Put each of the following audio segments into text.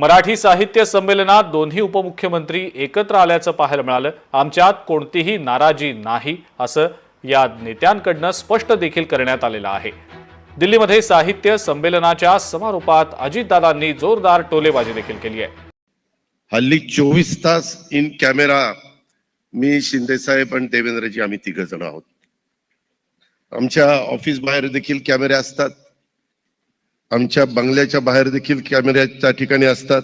मराठी साहित्य संमेलनात दोन्ही उपमुख्यमंत्री एकत्र आल्याचं पाहायला मिळालं. आमच्यात कोणतीही नाराजी नाही असं या नेत्यांकडनं स्पष्ट देखील करण्यात आलेलं आहे. दिल्लीमध्ये साहित्य संमेलनाच्या समारोपात अजितदादांनी जोरदार टोलेबाजी देखील केली आहे. हल्ली चोवीस तास इन कॅमेरा मी शिंदेसाहेब आणि देवेंद्रजी आम्ही तिघ जण आहोत. आमच्या ऑफिस बाहेर देखील कॅमेरे असतात. आमच्या बंगल्याच्या बाहेर देखील कॅमेरे त्या ठिकाणी असतात.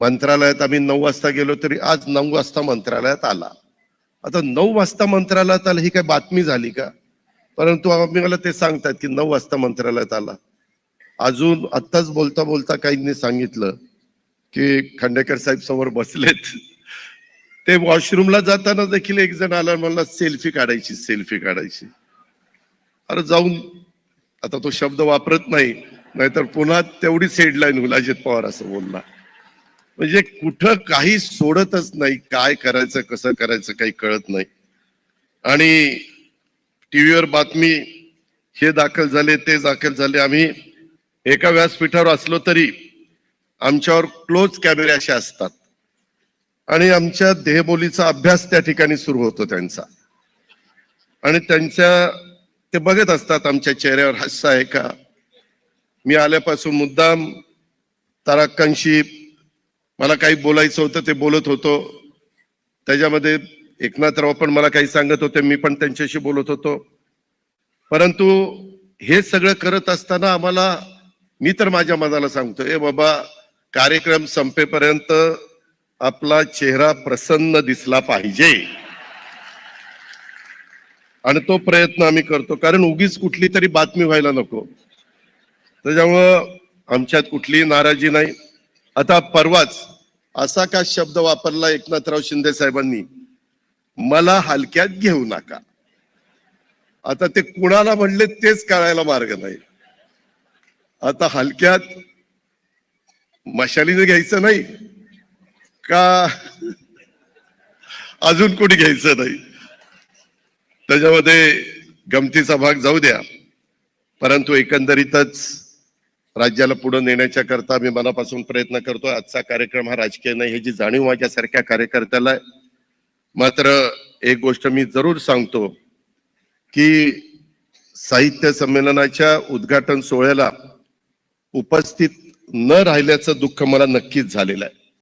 मंत्रालयात आम्ही नऊ वाजता गेलो तरी आज नऊ वाजता मंत्रालयात आला. आता नऊ वाजता मंत्रालयात आला ही काय बातमी झाली का? परंतु आम्ही मला ते सांगतात की नऊ वाजता मंत्रालयात आला. अजून आत्ताच बोलता बोलता काहींनी सांगितलं की खांडेकर साहेब समोर बसलेत. ते वॉशरूमला जाताना देखील एक जण आला मला सेल्फी काढायची सेल्फी काढायची. अरे जाऊन आता तो शब्द वापरत नाही नाहीतर पुन्हा तेवढीच हेडलाईन होईल अजित पवार असं बोलला म्हणजे कुठं काही सोडतच नाही काय करायचं कसं करायचं काही कळत नाही. आणि टीव्हीवर बातमी हे दाखल झाले ते दाखल झाले. आम्ही एका व्यासपीठावर असलो तरी आमच्यावर क्लोज कॅमेरे असे असतात. आणि आमच्या देहबोलीचा अभ्यास त्या ठिकाणी सुरू होतो त्यांचा. आणि त्यांच्या ते बघत असतात आमच्या चेहऱ्यावर हास्य आहे का? मी आल्यापासून मुद्दाम तारकांशी मला काही बोलायचं होतं ते बोलत होतो. त्याच्यामध्ये एकनाथराव पण मला काही सांगत होते मी पण त्यांच्याशी बोलत होतो. परंतु हे सगळं करत असताना आम्हाला मी तर माझ्या मनाला सांगतो ए बाबा कार्यक्रम संपेपर्यंत आपला चेहरा प्रसन्न दिसला पाहिजे. आणि तो प्रयत्न आम्ही करतो. कारण उगीच कुठली तरी बातमी व्हायला नको. त्याच्यामुळं आमच्यात कुठलीही नाराजी नाही. आता परवाच असा का शब्द वापरला एकनाथराव शिंदे साहेबांनी? मला हलक्यात घेऊ नका. आता ते कुणाला म्हणले तेच कळायला मार्ग नाही. आता हलक्यात मशालीने घ्यायचं नाही? का अजून कोणी घ्यायचं नाही? त्याच्यामध्ये गमतीचा भाग जाऊ द्या. परंतु एकंदरीतच राज्याला पुढे नेण्याच्या करता मी मनापासून प्रयत्न करतो आजचा कार्यक्रम हा राजकीय नाही ह्याची जाणीव माझ्यासारख्या कार्यकर्त्याला आहे. मात्र एक गोष्ट मी जरूर सांगतो की साहित्य संमेलनाच्या उद्घाटन सोहळ्याला उपस्थित न राहिल्याचं दुःख मला नक्कीच झालेलं आहे.